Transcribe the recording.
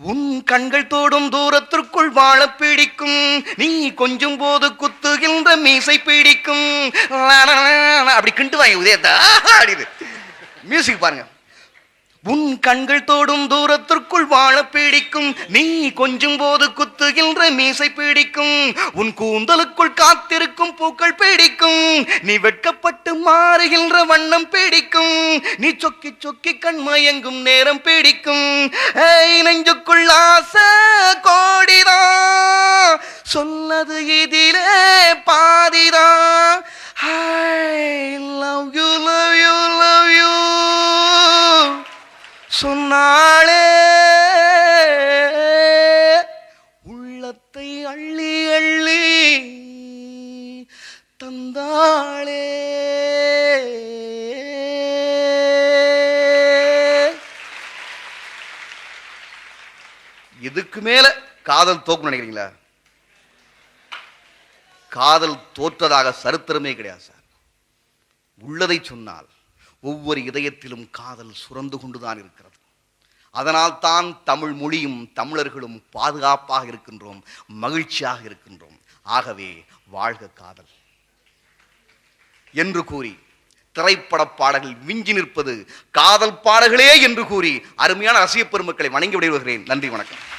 உன் கண்கள் தோடும் தூரத்திற்குள் வாழ பிடிக்கும். நீ கொஞ்சம் போது குத்துகின்ற மீசை பிடிக்கும். அப்படி கிண்டு வாங்க உதயத்தா அடிது மியூசிக் பாருங்க. உன் கண்கள் தோடும் தூரத்திற்கு பிடிக்கும் நீ கொஞ்சம் போது குத்துகின்ற மீசை பிடிக்கும். உன் கூந்தலுக்குள் காத்திருக்கும் பூக்கள் பிடிக்கும். நீ வெட்கப்பட்டு மாறுகின்ற வண்ணம் பிடிக்கும். நீ சொக்கி சொக்கி கண்மயங்கும் நேரம் பிடிக்கும். நெஞ்சுக்குள் ஆசை கோடிதான் சொன்னது இதிலே பாதிதான் I love you, love you, love சொன்னாளே அள்ளி அள்ளி தந்தாளே. இதுக்கு மேல காதல் தோக்கும் நினைக்கிறீங்களா? காதல் தோற்றதாக சரித்திரமே கிடையாது சார். உள்ளதை சொன்னால் ஒவ்வொரு இதயத்திலும் காதல் சுரந்து கொண்டுதான் இருக்கிறது. அதனால் தான் தமிழ் மொழியும் தமிழர்களும் பாதுகாப்பாக இருக்கின்றோம் மகிழ்ச்சியாக இருக்கின்றோம். ஆகவே வாழ்க காதல். என்று கூறி திரைப்பட பாடல்கள் விஞ்சி நிற்பது காதல் பாடல்களே என்று கூறி அருமையான ரசிகப் பெருமக்களை வணங்கி விடைபெறுகிறேன். நன்றி வணக்கம்.